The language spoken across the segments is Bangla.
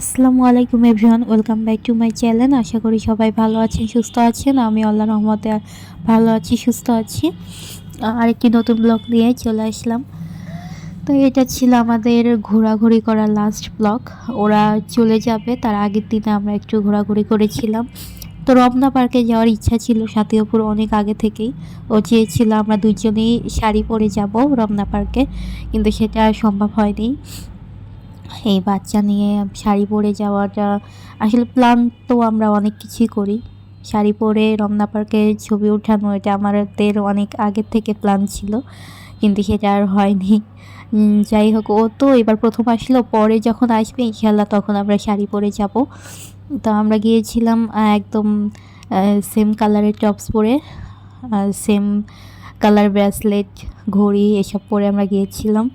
আসসালামু আলাইকুম everyone, welcome back to my channel. আশা করি সবাই ভালো আছেন, সুস্থ আছেন। আমি আল্লাহ রহমতে ভালো আছি, সুস্থ আছি। আরেকটি নতুন ব্লগ নিয়ে চলে আসলাম। তো এটা ছিল আমাদের ঘোরাঘুরি করা লাস্ট ব্লগ ওরা চলে যাবে, তার আগের দিনে আমরা একটু ঘোরাঘুরি করেছিলাম। তো রমনা পার্কে যাওয়ার ইচ্ছা ছিল, সাথীয়পুর অনেক আগে থেকেই। ও চেয়েছিল আমরা দুজনেই শাড়ি পরে যাব রমনা পার্কে কিন্তু সেটা সম্ভব হয়নি। এই বাচ্চা নিয়ে শাড়ি পরে যাওয়াটা, আসলে প্ল্যান তো আমরা অনেক কিছুই করি। শাড়ি পরে রমনা পার্কে ছবি ওঠানো, এটা আমাদের অনেক আগের থেকে প্ল্যান ছিল, কিন্তু সেটা আর হয়নি। যাই হোক, ও তো এবার প্রথম আসলো, পরে যখন আসবে ইনশাল্লাহ তখন আমরা শাড়ি পরে যাব। তো আমরা গিয়েছিলাম একদম সেম কালারের টপস পরে সেম কালার ব্রেসলেট ঘড়ি, এসব পরে আমরা গিয়েছিলাম।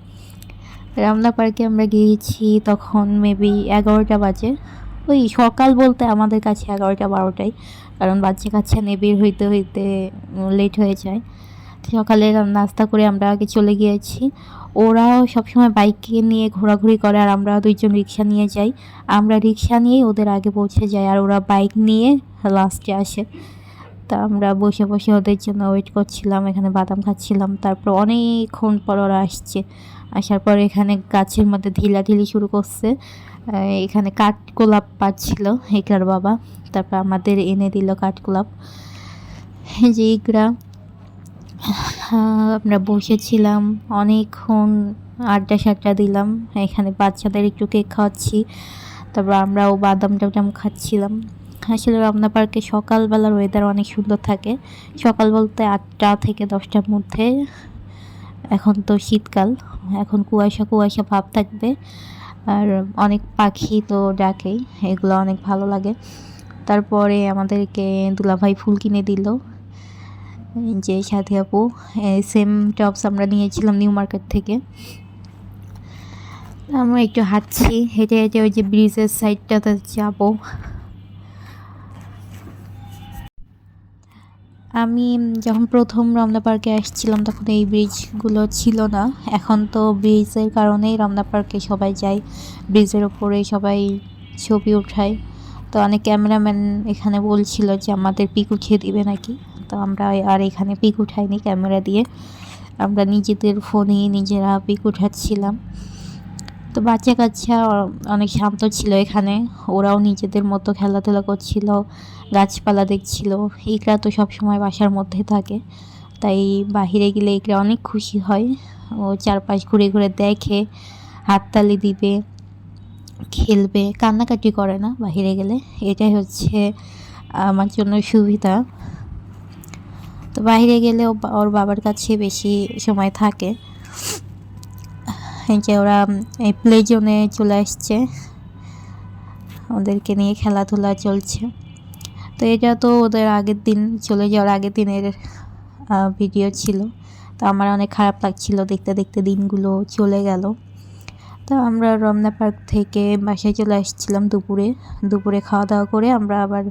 রামনা পার্কে আমরা গিয়েছি, তখন মেবি এগারোটা বাজে। ওই সকাল বলতে আমাদের কাছে এগারোটা বারোটাই কারণ বাচ্চা কাচ্চা নিয়ে বের হইতে হইতে লেট হয়ে যায়। সকালে নাস্তা করে আমরা আগে চলে গিয়েছি। ওরাও সবসময় বাইকে নিয়ে ঘোরাঘুরি করে আর আমরা দুইজন রিক্সা নিয়ে যাই। আমরা রিক্সা নিয়েই ওদের আগে পৌঁছে যাই আর ওরা বাইক নিয়ে লাস্টে আসে। তা আমরা বসে বসে ওদের জন্য ওয়েট করছিলাম, এখানে বাদাম খাচ্ছিলাম। তারপর অনেকক্ষণ পর ওরা আসছে। আসার পর এখানে গাছের মধ্যে ঢিলাঢিলি শুরু করছে। এখানে কাঠগোলাপ পাচ্ছিল এগরার বাবা। তারপর আমাদের এনে দিল কাঠগোলাপ। এই যে ইগরা আমরা বসেছিলাম, অনেকক্ষণ আড্ডা সাড্ডা দিলাম। এখানে বাচ্চাদের একটু কেক খাওয়াচ্ছি। তারপর আমরাও বাদাম টাদাম খাচ্ছিলাম। আসলে রমনা পার্কে সকালবেলার ওয়েদার অনেক সুন্দর থাকে। সকাল বলতে আটটা থেকে দশটার মধ্যে। এখন তো শীতকাল, এখন কুয়াশা কুয়াশা ভাব থাকবে। আর অনেক পাখি তো ডাকেই, এগুলো অনেক ভালো লাগে। তারপরে আমাদেরকে দুলাভাই ফুল কিনে দিল। যে সাথী আপু সেম টপস আমরা নিয়েছিলাম নিউ মার্কেট থেকে। আমরা একটু হাঁটছি, হেঁটে হেঁটে ওই যে ব্রিজের সাইডটাতে যাব। আমি যখন প্রথম রমনা পার্কে আসছিলাম তখন এই ব্রিজগুলো ছিল না। এখন তো ব্রিজের কারণেই রমনা পার্কে সবাই যায়, ব্রিজের ওপরে সবাই ছবি ওঠায় তো অনেক ক্যামেরাম্যান এখানে বলছিল যে, আমাদের পিক উঠিয়ে দিবে নাকি? তো আমরা আর এখানে পিক উঠাইনি ক্যামেরা দিয়ে। আমরা নিজেদের ফোনেই নিজেরা পিক উঠাচ্ছিলাম। তো বাচ্চা কাচ্চা অনেক শান্ত ছিল এখানে। ওরাও নিজেদের মতো খেলাধুলা করছিল, গাছপালা দেখছিল। ইকরা তো সবসময় বাসার মধ্যে থাকে, তাই বাহিরে গেলে ইকরা অনেক খুশি হয়। ও চারপাশ ঘুরে ঘুরে দেখে, হাততালি দিবে, খেলবে, কান্নাকাটি করে না বাহিরে গেলে। এটাই হচ্ছে আমার জন্য সুবিধা। তো বাইরে গেলে ওর বাবার কাছে বেশি সময় থাকে। এই যে ওরা, এই প্লে জোনে চলে আসছে। ওদেরকে নিয়ে খেলাধুলা চলছে। তো এটা তো ওদের আগের দিন, চলে যাওয়ার আগের দিনের ভিডিও ছিল। তো আমার অনেক খারাপ লাগছিল। দেখতে দেখতে দিনগুলো চলে গেল। তো আমরা রমনা পার্ক থেকে বাসায় চলে আসছিলাম দুপুরে। দুপুরে খাওয়া দাওয়া করে আমরা আবার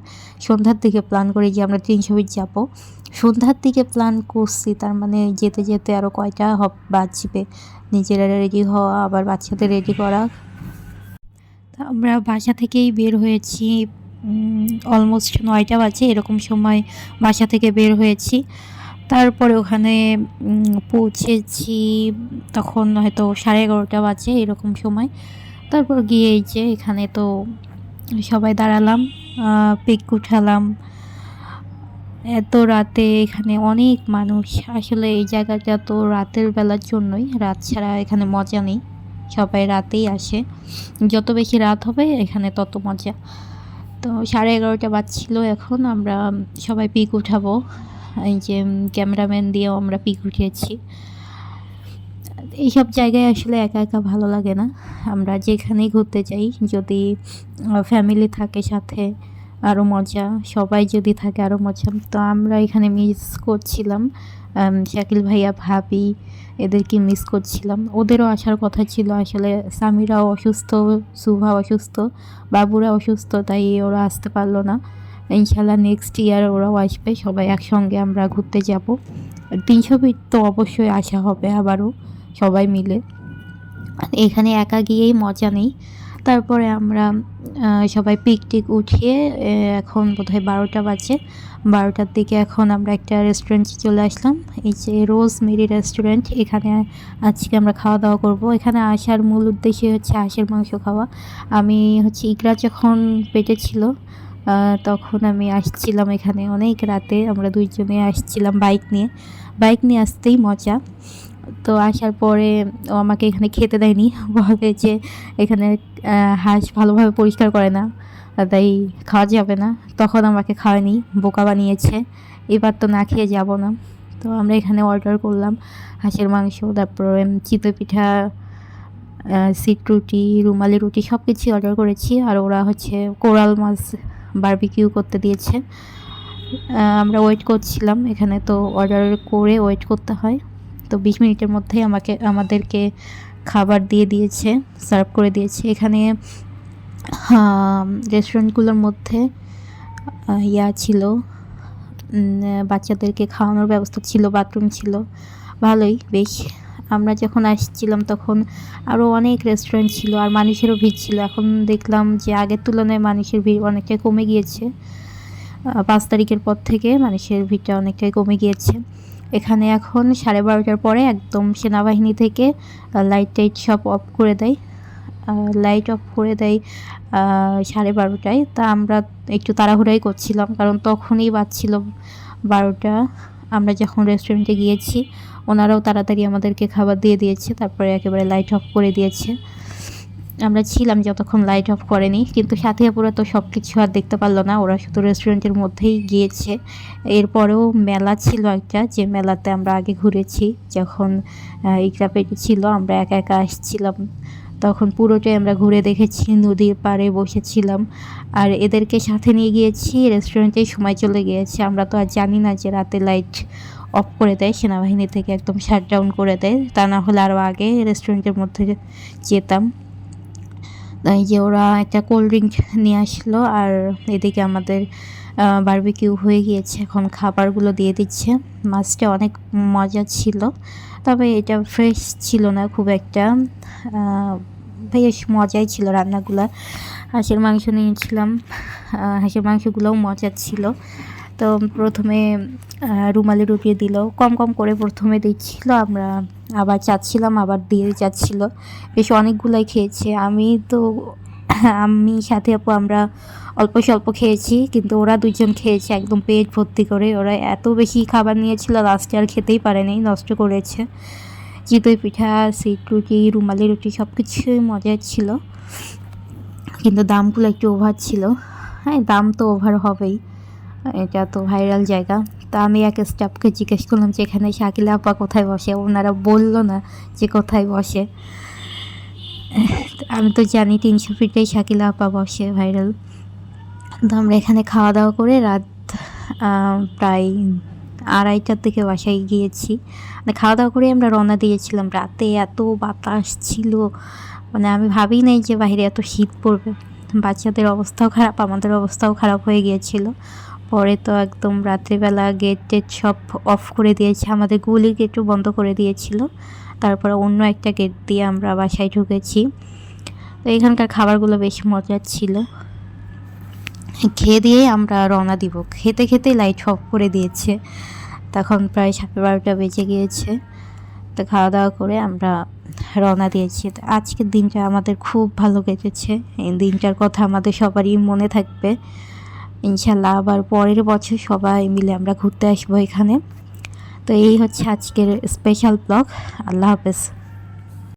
সন্ধ্যার দিকে প্ল্যান করি যে আমরা তিনশো বিচ যাব। সন্ধ্যার দিকে প্ল্যান করছি, তার মানে যেতে যেতে আরও কয়টা হব, বাজবে। নিজেরা রেডি হওয়া, আবার বাচ্চাদের রেডি করা। তা আমরা বাসা থেকেই বের হয়েছি অলমোস্ট নয়টা বাজে এরকম সময় বাসা থেকে বের হয়েছি। তারপরে ওখানে পৌঁছেছি তখন হয়তো সাড়ে এগারোটা বাজে এরকম সময়। তারপর গিয়ে এই যে এখানে তো সবাই দাঁড়ালাম পিক উঠালাম। এত রাতে এখানে অনেক মানুষ। আসলে এই জায়গাটা তো রাতের বেলার জন্যই, রাত ছাড়া এখানে মজা নেই। সবাই রাতেই আসে। যত বেশি রাত হবে এখানে তত মজা। তো সাড়ে এগারোটা বাজছিল এখন, আমরা সবাই পিক উঠাবো। এই যে ক্যামেরাম্যান দিয়েও আমরা পিক উঠিয়েছি এইসব জায়গায় আসলে একা একা ভালো লাগে না। আমরা যেখানেই ঘুরতে যাই, যদি ফ্যামিলি থাকে সাথে আরও মজা, সবাই যদি থাকে আরও মজা, তো আমরা এখানে মিস করছিলাম। শাকিল ভাইয়া, ভাবি, এদেরকে মিস করছিলাম। ওদেরও আসার কথা ছিল আসলে সামিরাও অসুস্থ, সুভা অসুস্থ, বাবুরা অসুস্থ, তাই ওরা আসতে পারল না। ইনশাল্লাহ নেক্সট ইয়ার ওরাও আসবে, সবাই একসঙ্গে আমরা ঘুরতে যাব। তিনশো ফিট তো অবশ্যই আসা হবে আবারও, সবাই মিলে। এখানে একা গিয়েই মজা নেই। তারপরে আমরা সবাই পিক টিক উঠিয়ে এখন বোধহয় বারোটা বাজে। বারোটার দিকে এখন আমরা একটা রেস্টুরেন্টে চলে আসলাম। এই যে রোজ মেরি রেস্টুরেন্ট এখানে আজকে আমরা খাওয়া দাওয়া করব। এখানে আসার মূল উদ্দেশ্য হচ্ছে হাঁসের মাংস খাওয়া। আমি হচ্ছে ইকরা যখন পেটে ছিল তখন আমি আসছিলাম এখানে অনেক রাতে। আমরা দুইজনে আসছিলাম বাইক নিয়ে। বাইক নিয়ে আসতেই মজা। তো আসার পরে ও আমাকে এখানে খেতে দেয়নি। বলে যে এখানে হাঁস ভালোভাবে পরিষ্কার করে না, তাই খাওয়া যাবে না। তখন আমাকে খাওয়ায়নি, বোকা বানিয়েছে। এবার তো না খেয়ে যাব না। তো আমরা এখানে অর্ডার করলাম হাঁসের মাংস, তারপরে চিতই পিঠা সিট রুটি রুমালি রুটি সব কিছুই অর্ডার করেছি। আর ওরা হচ্ছে কোরাল মাছ বারবিকিউ করতে দিয়েছে আমরা ওয়েট করছিলাম এখানে, তো অর্ডার করে ওয়েট করতে হয়। তো বিশ মিনিটের মধ্যেই আমাকে, আমাদেরকে খাবার দিয়ে দিয়েছে সার্ভ করে দিয়েছে। এখানে রেস্টুরেন্টগুলোর মধ্যে ইয়া ছিল বাচ্চাদেরকে খাওয়ানোর ব্যবস্থা ছিল বাথরুম ছিল। ভালোই, বেশ। আমরা যখন আসছিলাম তখন আরও অনেক রেস্টুরেন্ট ছিল আর মানুষেরও ভিড় ছিল। এখন দেখলাম যে আগের তুলনায় মানুষের ভিড় অনেকটাই কমে গিয়েছে। পাঁচ তারিখের পর থেকে মানুষের ভিড়টা অনেকটাই কমে গিয়েছে। এখানে এখন সাড়ে বারোটার পরে একদম সেনাবাহিনী থেকে লাইট টাইট সব অফ করে দেয়। লাইট অফ করে দেয় সাড়ে বারোটায়। তা আমরা একটু তাড়াহুড়াই করছিলাম কারণ তখনই বাজছিল বারোটা। আমরা যখন রেস্টুরেন্টে গিয়েছি, ওনারাও তাড়াতাড়ি আমাদেরকে খাবার দিয়ে দিয়েছে, তারপরে একেবারে লাইট অফ করে দিয়েছে। আমরা ছিলাম যতক্ষণ লাইট অফ করেনি, কিন্তু সাথিয়াপুরা তো সব কিছু আর দেখতে পারল না, ওরা শুধু রেস্টুরেন্টের মধ্যেই গিয়েছে। এরপরেও মেলা ছিল একটা, যে মেলাতে আমরা আগে ঘুরেছি, যখন ইকরা ছিল, আমরা একা একা আসছিলাম। তখন পুরোটাই আমরা ঘুরে দেখেছি, নদীর পাড়ে বসেছিলাম। আর এদেরকে সাথে নিয়ে গিয়েছি রেস্টুরেন্টে সময় চলে গিয়েছে। আমরা তো আর জানি না যে রাতে লাইট অফ করে দেয়, সেনাবাহিনী থেকে একদম শাট ডাউন করে দেয়। তা না হলে আরও আগে রেস্টুরেন্টের মধ্যে যেতাম। এই যে ওরা একটা কোল্ড ড্রিঙ্ক নিয়ে আসলো, আর এদিকে আমাদের বারবিকিউ হয়ে গিয়েছে। এখন খাবারগুলো দিয়ে দিচ্ছে। মাছটা অনেক মজা ছিল। তবে এটা ফ্রেশ ছিল না খুব একটা। বেশ মজাই ছিল রান্নাগুলো। হাঁসের মাংস নিয়েছিলাম। হাঁসের মাংসগুলোও মজার ছিল। তো প্রথমে রুমালি রুটি দিল। কম কম করে প্রথমে দিচ্ছিল। আমরা আবার চাচ্ছিলাম, আবার দিয়ে যাচ্ছিল বেশ অনেকগুলাই খেয়েছে। আমি তো আমি সাথে আপু আমরা অল্প স্বল্প খেয়েছি, কিন্তু ওরা দুজন খেয়েছে, একদম পেট ভর্তি করে। ওরা এত বেশি খাবার নিয়েছিল, লাস্টে আর খেতেই পারেনি, নষ্ট করেছে। চিতই পিঠা, সিট রুটি, রুমালি রুটি সব কিছুই মজার ছিল। কিন্তু দামগুলো একটু ওভার ছিল। হ্যাঁ দাম তো ওভার হবেই। এটা তো ভাইরাল জায়গা। তা আমি এক স্টাফকে জিজ্ঞেস করলাম যে, এখানে শাকিলা আপা কোথায় বসে? ওনারা বলল না যে, কোথায় বসে? আমি তো জানি তিনশো ফিটেই শাকিলা আপা বসে ভাইরাল তো আমরা এখানে খাওয়া দাওয়া করে রাত প্রায় আড়াইটার দিকে বাসায় গিয়েছি। মানে খাওয়া দাওয়া করে আমরা রওনা দিয়েছিলাম। রাতে এত বাতাস ছিল। মানে আমি ভাবি নাই যে বাইরে এত শীত পড়বে। বাচ্চাদের অবস্থাও খারাপ, আমাদের অবস্থাও খারাপ হয়ে গিয়েছিল। পরে তো একদম রাত্রিবেলা গেট টেট সব অফ করে দিয়েছে। আমাদের গুলি গেটও বন্ধ করে দিয়েছিল। তারপরে অন্য একটা গেট দিয়ে আমরা বাসায় ঢুকেছি। তো এখানকার খাবারগুলো বেশ মজার ছিল। খেয়ে দিয়ে আমরা রওনা দিব। খেতে খেতে লাইট অফ করে দিয়েছে। তখন প্রায় সাড়ে বারোটা বেজে গিয়েছে। তো খাওয়া দাওয়া করে আমরা রওনা দিয়েছি। তো আজকের দিনটা আমাদের খুব ভালো কেটেছে। এই দিনটার কথা আমাদের সবারই মনে থাকবে। ইনশাল্লাহ আবার পরের বছর সবাই মিলে আমরা ঘুরতে আসব এখানে। তো এই হচ্ছে আজকের স্পেশাল ব্লগ আল্লাহ হাফেজ।